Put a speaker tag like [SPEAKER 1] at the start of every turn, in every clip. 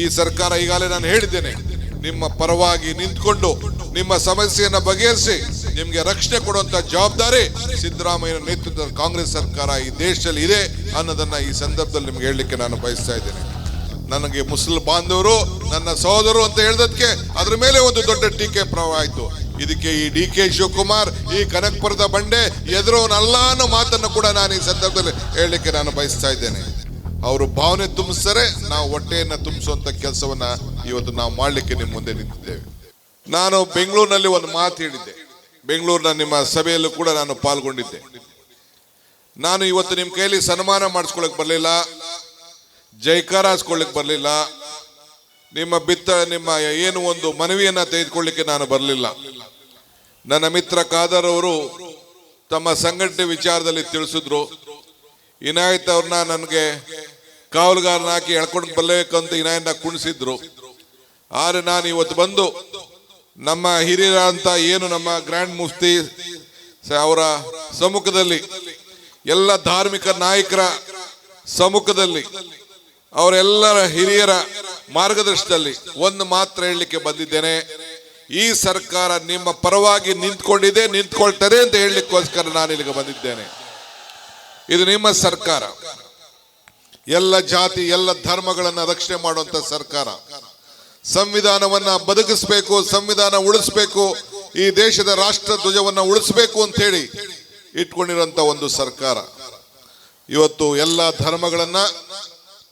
[SPEAKER 1] ಈ ಸರ್ಕಾರ ಈಗಾಗಲೇ ನಾನು ಹೇಳಿದ್ದೇನೆ, ನಿಮ್ಮ ಪರವಾಗಿ ನಿಂತ್ಕೊಂಡು ನಿಮ್ಮ ಸಮಸ್ಯೆಯನ್ನ ಬಗೆಹರಿಸಿ ನಿಮ್ಗೆ ರಕ್ಷಣೆ ಕೊಡುವಂತ ಜವಾಬ್ದಾರಿ ಸಿದ್ದರಾಮಯ್ಯ ನೇತೃತ್ವದ ಕಾಂಗ್ರೆಸ್ ಸರ್ಕಾರ ಈ ದೇಶದಲ್ಲಿ ಇದೆ ಅನ್ನೋದನ್ನ ಈ ಸಂದರ್ಭದಲ್ಲಿ ನಿಮ್ಗೆ ಹೇಳಲಿಕ್ಕೆ ನಾನು ಬಯಸ್ತಾ ಇದ್ದೇನೆ. ನನಗೆ ಮುಸ್ಲಿಂ ಬಾಂಧವರು, ನನ್ನ ಸಹೋದರು ಅಂತ ಹೇಳಿದಕ್ಕೆ ಅದ್ರ ಮೇಲೆ ಒಂದು ದೊಡ್ಡ ಟೀಕೆ ಪ್ರವಾಹಿತು ಇದಕ್ಕೆ ಈ ಡಿ ಕೆ ಶಿವಕುಮಾರ್, ಈ ಕನಕಪುರದ ಬಂಡೆ ಎದುರೋನಲ್ಲ ಅನ್ನೋ ಮಾತನ್ನು ಕೂಡ ನಾನು ಈ ಸಂದರ್ಭದಲ್ಲಿ ಹೇಳಲಿಕ್ಕೆ ನಾನು ಬಯಸ್ತಾ ಇದ್ದೇನೆ. ಅವರು ಭಾವನೆ ತುಂಬಿಸ್ತಾರೆ ನಾವು ಹೊಟ್ಟೆಯನ್ನು ತುಂಬಿಸುವಂತ ಕೆಲಸವನ್ನ ಇವತ್ತು ನಾವು ಮಾಡಲಿಕ್ಕೆ ನಿಮ್ಮ ಮುಂದೆ ನಿಂತಿದ್ದೇವೆ. ನಾನು ಬೆಂಗಳೂರಿನಲ್ಲಿ ಒಂದು ಮಾತು ಹೇಳಿದ್ದೆ. ಬೆಂಗಳೂರಿನ ನಿಮ್ಮ ಸಭೆಯಲ್ಲೂ ಕೂಡ ನಾನು ಪಾಲ್ಗೊಂಡಿದ್ದೆ. ನಾನು ಇವತ್ತು ನಿಮ್ಮ ಕೈಯಲ್ಲಿ ಸನ್ಮಾನ ಮಾಡಿಸ್ಕೊಳಕ್ ಬರಲಿಲ್ಲ. ಜೈಕಾರ ಹಾಸ್ಕೊಳ್ಳಿಕ್ ಬರಲಿಲ್ಲ. ನಿಮ್ಮ ಬಿತ್ತ, ನಿಮ್ಮ ಏನು ಒಂದು ಮನವಿಯನ್ನ ತೆಗೆದುಕೊಳ್ಳಿಕ್ಕೆ ನಾನು ಬರಲಿಲ್ಲ. ನನ್ನ ಮಿತ್ರ ಖಾದರ್ ಅವರು ತಮ್ಮ ಸಂಘಟನೆ ವಿಚಾರದಲ್ಲಿ ತಿಳಿಸಿದ್ರು. ಇನಾಯತ್ ಅವ್ರನ್ನ ನನಗೆ ಕಾವಲುಗಾರನ ಹಾಕಿ ಎಳ್ಕೊಂಡು ಬರಬೇಕಂತ ಇನಾಯನ್ನ ಕುಣಿಸಿದ್ರು. ಆದ್ರೆ ನಾನು ಇವತ್ತು ಬಂದು ನಮ್ಮ ಹಿರಿಯರ ಅಂತ ಏನು ನಮ್ಮ ಗ್ರ್ಯಾಂಡ್ ಮುಫ್ತಿ ಅವರ ಸಮ್ಮುಖದಲ್ಲಿ ಎಲ್ಲ ಧಾರ್ಮಿಕ ನಾಯಕರ ಸಮ್ಮುಖದಲ್ಲಿ ಅವರೆಲ್ಲರ ಹಿರಿಯರ ಮಾರ್ಗದರ್ಶನದಲ್ಲಿ ಒಂದು ಮಾತ್ರ ಹೇಳಲಿಕ್ಕೆ ಬಂದಿದ್ದೇನೆ. ಈ ಸರ್ಕಾರ ನಿಮ್ಮ ಪರವಾಗಿ ನಿಂತ್ಕೊಂಡಿದೆ, ನಿಂತ್ಕೊಳ್ತದೆ ಅಂತ ಹೇಳಲಿಕ್ಕೋಸ್ಕರ ನಾನು ಇಲ್ಲಿಗೆ ಬಂದಿದ್ದೇನೆ. ಇದು ನಿಮ್ಮ ಸರ್ಕಾರ. ಎಲ್ಲ ಜಾತಿ, ಎಲ್ಲ ಧರ್ಮಗಳನ್ನು ರಕ್ಷಣೆ ಮಾಡುವಂತ ಸರ್ಕಾರ. ಸಂವಿಧಾನವನ್ನ ಬದುಕಿಸ್ಬೇಕು, ಸಂವಿಧಾನ ಉಳಿಸ್ಬೇಕು, ಈ ದೇಶದ ರಾಷ್ಟ್ರ ಧ್ವಜವನ್ನ ಉಳಿಸ್ಬೇಕು ಅಂತ ಹೇಳಿ ಇಟ್ಕೊಂಡಿರುವಂತ ಒಂದು ಸರ್ಕಾರ. ಇವತ್ತು ಎಲ್ಲ ಧರ್ಮಗಳನ್ನ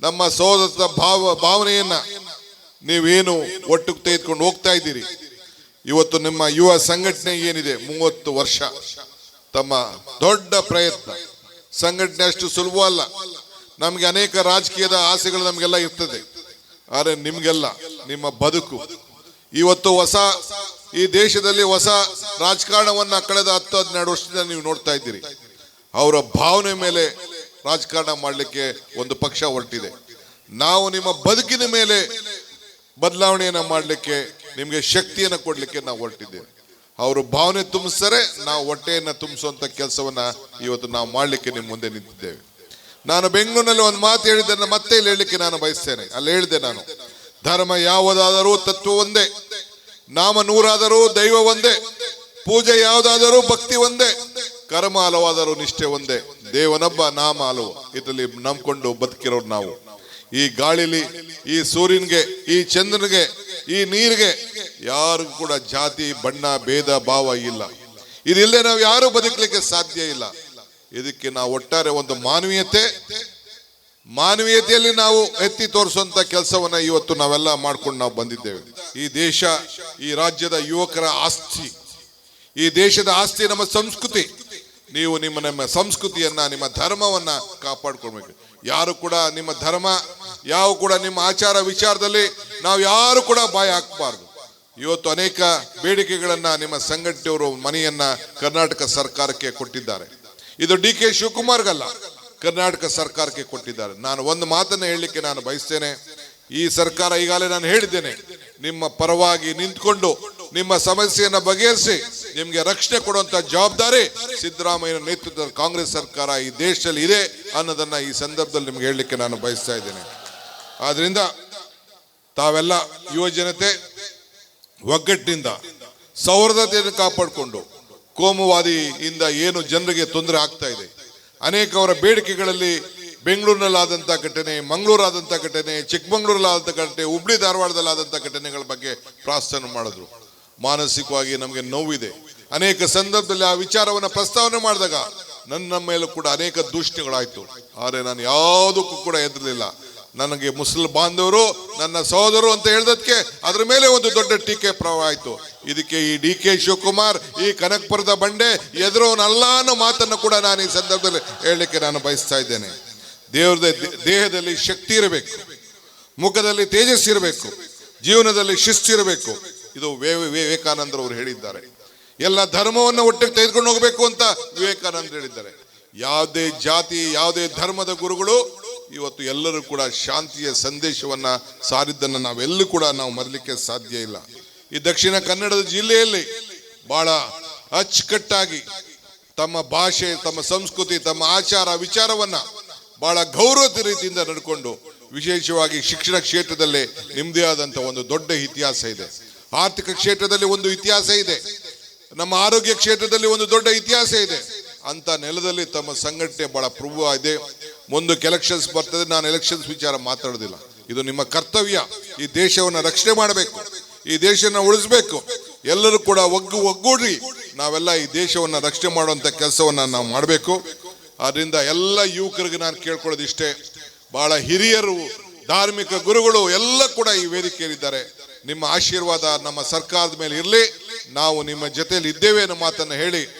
[SPEAKER 1] ನಮ್ಮ ಸೋದರ ಭಾವ, ಭಾವನೆಯನ್ನ ನೀವೇನು ಒಟ್ಟು ತೆಗೆದುಕೊಂಡು ಹೋಗ್ತಾ ಇದ್ದೀರಿ? ಇವತ್ತು ನಿಮ್ಮ ಯುವ ಸಂಘಟನೆ ಏನಿದೆ? ಮೂವತ್ತು ವರ್ಷ. ತಮ್ಮ ದೊಡ್ಡ ಪ್ರಯತ್ನ. ಸಂಘಟನೆ ಅಷ್ಟು ಸುಲಭ ಅಲ್ಲ ನಮ್ಗೆ ಅನೇಕ ರಾಜಕೀಯದ ಆಸೆಗಳು ನಮಗೆಲ್ಲ ಇರ್ತದೆ. ಆದರೆ ನಿಮಗೆಲ್ಲ ನಿಮ್ಮ ಬದುಕು. ಇವತ್ತು ಹೊಸ ಈ ದೇಶದಲ್ಲಿ ಹೊಸ ರಾಜಕಾರಣವನ್ನ ಕಳೆದ ಹತ್ತು ಹನ್ನೆರಡು ವರ್ಷದಿಂದ ನೀವು ನೋಡ್ತಾ ಇದ್ದೀರಿ. ಅವರ ಭಾವನೆ ಮೇಲೆ ರಾಜಕಾರಣ ಮಾಡಲಿಕ್ಕೆ ಒಂದು ಪಕ್ಷ ಹೊರಟಿದೆ. ನಾವು ನಿಮ್ಮ ಬದುಕಿನ ಮೇಲೆ ಬದಲಾವಣೆಯನ್ನು ಮಾಡಲಿಕ್ಕೆ, ನಿಮಗೆ ಶಕ್ತಿಯನ್ನು ಕೊಡಲಿಕ್ಕೆ ನಾವು ಹೊರಟಿದ್ದೇವೆ. ಅವರು ಭಾವನೆ ತುಂಬಿಸ್ತಾರೆ, ನಾವು ಹೊಟ್ಟೆಯನ್ನು ತುಂಬಿಸುವಂತ ಕೆಲಸವನ್ನ ಇವತ್ತು ನಾವು ಮಾಡಲಿಕ್ಕೆ ನಿಮ್ಮ ಮುಂದೆ ನಿಂತಿದ್ದೇವೆ. ನಾನು ಬೆಂಗಳೂರಿನಲ್ಲಿ ಒಂದು ಮಾತು ಹೇಳಿದ್ದನ್ನು ಮತ್ತೆ ಇಲ್ಲಿ ಹೇಳಲಿಕ್ಕೆ ನಾನು ಬಯಸ್ತೇನೆ. ಅಲ್ಲಿ ಹೇಳಿದೆ ನಾನು, ಧರ್ಮ ಯಾವುದಾದರೂ ತತ್ವ ಒಂದೇ, ನಾಮ ನೂರಾದರೂ ದೈವ ಒಂದೇ, ಪೂಜೆ ಯಾವುದಾದರೂ ಭಕ್ತಿ ಒಂದೇ ಕರ್ಮ ಹಲವಾದರೂ ನಿಷ್ಠೆ ಒಂದೇ, ದೇವನೊಬ್ಬ ನಾಮ ಹಲವು ಇದರಲ್ಲಿ ನಂಬ್ಕೊಂಡು ಬದುಕಿರೋರು ನಾವು. ಈ ಗಾಳಿಲಿ, ಈ ಸೂರ್ಯನ್ಗೆ, ಈ ಚಂದ್ರನಿಗೆ, ಈ ನೀರಿಗೆ ಯಾರಿಗೂ ಕೂಡ ಜಾತಿ, ಬಣ್ಣ, ಭೇದ, ಭಾವ ಇಲ್ಲ. ಇದಿಲ್ಲದೆ ನಾವು ಯಾರು ಬದುಕಲಿಕ್ಕೆ ಸಾಧ್ಯ ಇಲ್ಲ. ಇದಕ್ಕೆ ನಾವು ಒಟ್ಟಾರೆ ಒಂದು ಮಾನವೀಯತೆ. ಮಾನವೀಯತೆಯಲ್ಲಿ ನಾವು ಎತ್ತಿ ತೋರಿಸುವಂತ ಕೆಲಸವನ್ನ ಇವತ್ತು ನಾವೆಲ್ಲ ಮಾಡ್ಕೊಂಡು ನಾವು ಬಂದಿದ್ದೇವೆ. ಈ ದೇಶ, ಈ ರಾಜ್ಯದ ಯುವಕರ ಆಸ್ತಿ. ಈ ದೇಶದ ಆಸ್ತಿ ನಮ್ಮ ಸಂಸ್ಕೃತಿ. ನೀವು ನಿಮ್ಮ ನಮ್ಮ ಸಂಸ್ಕೃತಿಯನ್ನ, ನಿಮ್ಮ ಧರ್ಮವನ್ನ ಕಾಪಾಡ್ಕೊಳ್ಬೇಕು. ಯಾರು ಕೂಡ ನಿಮ್ಮ ಧರ್ಮ, ಯಾವ ಕೂಡ ನಿಮ್ಮ ಆಚಾರ ವಿಚಾರದಲ್ಲಿ ನಾವು ಯಾರು ಕೂಡ ಬಾಯಿ ಹಾಕಬಾರ್ದು. ಇವತ್ತು ಅನೇಕ ಬೇಡಿಕೆಗಳನ್ನ ನಿಮ್ಮ ಸಂಘಟನೆಯವರು ಮನೆಯನ್ನ ಕರ್ನಾಟಕ ಸರ್ಕಾರಕ್ಕೆ ಕೊಟ್ಟಿದ್ದಾರೆ. ಇದು ಡಿ ಕೆ ಶಿವಕುಮಾರ್ಗಲ್ಲ. ಕರ್ನಾಟಕ ಸರ್ಕಾರಕ್ಕೆ ಕೊಟ್ಟಿದ್ದಾರೆ. ನಾನು ಒಂದು ಮಾತನ್ನ ಹೇಳಲಿಕ್ಕೆ ನಾನು ಬಯಸ್ತೇನೆ. ಈ ಸರ್ಕಾರ ಈಗಾಗಲೇ ನಾನು ಹೇಳಿದ್ದೇನೆ. ನಿಮ್ಮ ಪರವಾಗಿ ನಿಂತ್ಕೊಂಡು ನಿಮ್ಮ ಸಮಸ್ಯೆಯನ್ನ ಬಗೆಹರಿಸಿ ನಿಮ್ಗೆ ರಕ್ಷಣೆ ಕೊಡುವಂತ ಜವಾಬ್ದಾರಿ ಸಿದ್ದರಾಮಯ್ಯ ನೇತೃತ್ವದ ಕಾಂಗ್ರೆಸ್ ಸರ್ಕಾರ ಈ ದೇಶದಲ್ಲಿ ಇದೆ ಅನ್ನೋದನ್ನ ಈ ಸಂದರ್ಭದಲ್ಲಿ ನಿಮ್ಗೆ ಹೇಳಲಿಕ್ಕೆ ನಾನು ಬಯಸ್ತಾ ಇದ್ದೇನೆ. ಆದ್ರಿಂದ ತಾವೆಲ್ಲ ಯುವ ಜನತೆ ಒಗ್ಗಟ್ಟಿನಿಂದ ಸೌಹಾರ್ದತೆಯನ್ನು ಕಾಪಾಡಿಕೊಂಡು ಕೋಮುವಾದಿಯಿಂದ ಏನು ಜನರಿಗೆ ತೊಂದರೆ ಆಗ್ತಾ ಇದೆ? ಅನೇಕ ಅವರ ಬೇಡಿಕೆಗಳಲ್ಲಿ ಬೆಂಗಳೂರಿನಲ್ಲಾದಂಥ ಘಟನೆ ಮಂಗಳೂರಾದಂಥ ಘಟನೆ ಚಿಕ್ಕಮಂಗ್ಳೂರಲ್ಲಾದಂಥ ಘಟನೆ, ಹುಬ್ಳಿ ಧಾರವಾಡದಲ್ಲಾದಂಥ ಘಟನೆಗಳ ಬಗ್ಗೆ ಪ್ರಾರ್ಥನೆ ಮಾಡಿದ್ರು. ಮಾನಸಿಕವಾಗಿ ನಮಗೆ ನೋವಿದೆ. ಅನೇಕ ಸಂದರ್ಭದಲ್ಲಿ ಆ ವಿಚಾರವನ್ನು ಪ್ರಸ್ತಾವನೆ ಮಾಡಿದಾಗ ನನ್ನ ಮೇಲೂ ಕೂಡ ಅನೇಕ ದೂಷಣೆಗಳಾಯಿತು. ಆದರೆ ನಾನು ಯಾವುದಕ್ಕೂ ಕೂಡ ಹೆದರಲಿಲ್ಲ. ನನಗೆ ಮುಸ್ಲಿಂ ಬಾಂಧವರು, ನನ್ನ ಸಹೋದರು ಅಂತ ಹೇಳಿದಕ್ಕೆ ಅದರ ಮೇಲೆ ಒಂದು ದೊಡ್ಡ ಟೀಕೆ ಪ್ರವಾಹಿತು ಇದಕ್ಕೆ ಈ ಡಿ ಕೆ ಶಿವಕುಮಾರ್, ಈ ಕನಕಪುರದ ಬಂಡೆ ಎದುರೋನಲ್ಲ ಅನ್ನೋ ಮಾತನ್ನು ಕೂಡ ನಾನು ಈ ಸಂದರ್ಭದಲ್ಲಿ ಹೇಳಲಿಕ್ಕೆ ನಾನು ಬಯಸ್ತಾ ಇದ್ದೇನೆ. ದೇವರದ ದೇಹದಲ್ಲಿ ಶಕ್ತಿ ಇರಬೇಕು, ಮುಖದಲ್ಲಿ ತೇಜಸ್ ಇರಬೇಕು, ಜೀವನದಲ್ಲಿ ಶಿಸ್ತಿರಬೇಕು ಇದು ವಿವೇಕಾನಂದರವರು ವಿವೇಕಾನಂದರು ಹೇಳಿದ್ದಾರೆ. ಎಲ್ಲ ಧರ್ಮವನ್ನು ಒಟ್ಟಿಗೆ ತೆಗೆದುಕೊಂಡು ಹೋಗಬೇಕು ಅಂತ ವಿವೇಕಾನಂದ ಹೇಳಿದ್ದಾರೆ. ಯಾವುದೇ ಜಾತಿ, ಯಾವುದೇ ಧರ್ಮದ ಗುರುಗಳು ಇವತ್ತು ಎಲ್ಲರೂ ಕೂಡ ಶಾಂತಿಯ ಸಂದೇಶವನ್ನ ಸಾರಿದ್ದನ್ನು ನಾವೆಲ್ಲೂ ಕೂಡ ನಾವು ಮರಲಿಕ್ಕೆ ಸಾಧ್ಯ ಇಲ್ಲ. ಈ ದಕ್ಷಿಣ ಕನ್ನಡದ ಜಿಲ್ಲೆಯಲ್ಲಿ ಬಹಳ ಅಚ್ಚುಕಟ್ಟಾಗಿ ತಮ್ಮ ಭಾಷೆ, ತಮ್ಮ ಸಂಸ್ಕೃತಿ, ತಮ್ಮ ಆಚಾರ, ವಿಚಾರವನ್ನ ಬಹಳ ಗೌರವದ ರೀತಿಯಿಂದ ನಡ್ಕೊಂಡು ವಿಶೇಷವಾಗಿ ಶಿಕ್ಷಣ ಕ್ಷೇತ್ರದಲ್ಲಿ ನಿಮ್ಮದೇ ಆದಂಥ ಒಂದು ದೊಡ್ಡ ಇತಿಹಾಸ ಇದೆ. ಆರ್ಥಿಕ ಕ್ಷೇತ್ರದಲ್ಲಿ ಒಂದು ಇತಿಹಾಸ ಇದೆ. ನಮ್ಮ ಆರೋಗ್ಯ ಕ್ಷೇತ್ರದಲ್ಲಿ ಒಂದು ದೊಡ್ಡ ಇತಿಹಾಸ ಇದೆ. ಅಂತ ನೆಲದಲ್ಲಿ ತಮ್ಮ ಸಂಘಟನೆ ಬಹಳ ಪ್ರಭುವ ಇದೆ. ಮುಂದಕ್ಕೆ ಎಲೆಕ್ಷನ್ಸ್ ಬರ್ತದೆ. ನಾನು ಎಲೆಕ್ಷನ್ಸ್ ವಿಚಾರ ಮಾತಾಡೋದಿಲ್ಲ. ಇದು ನಿಮ್ಮ ಕರ್ತವ್ಯ. ಈ ದೇಶವನ್ನು ರಕ್ಷಣೆ ಮಾಡಬೇಕು. ಈ ದೇಶನ ಉಳಿಸ್ಬೇಕು. ಎಲ್ಲರೂ ಕೂಡ ಒಗ್ಗು ಒಗ್ಗೂಡಿ ನಾವೆಲ್ಲ ಈ ದೇಶವನ್ನ ರಕ್ಷಣೆ ಮಾಡುವಂತ ಕೆಲಸವನ್ನ ನಾವು ಮಾಡಬೇಕು. ಆದ್ರಿಂದ ಎಲ್ಲ ಯುವಕರಿಗೆ ನಾನು ಕೇಳ್ಕೊಳ್ಳೋದು ಇಷ್ಟೇ ಬಹಳ ಹಿರಿಯರು, ಧಾರ್ಮಿಕ ಗುರುಗಳು ಎಲ್ಲ ಕೂಡ ಈ ವೇದಿಕೆಯಲ್ಲಿದ್ದಾರೆ. ನಿಮ್ಮ ಆಶೀರ್ವಾದ ನಮ್ಮ ಸರ್ಕಾರದ ಮೇಲೆ ಇರಲಿ. ನಾವು ನಿಮ್ಮ ಜೊತೆಯಲ್ಲಿ ಇದ್ದೇವೆ ಅನ್ನೋ ಮಾತನ್ನು ಹೇಳಿ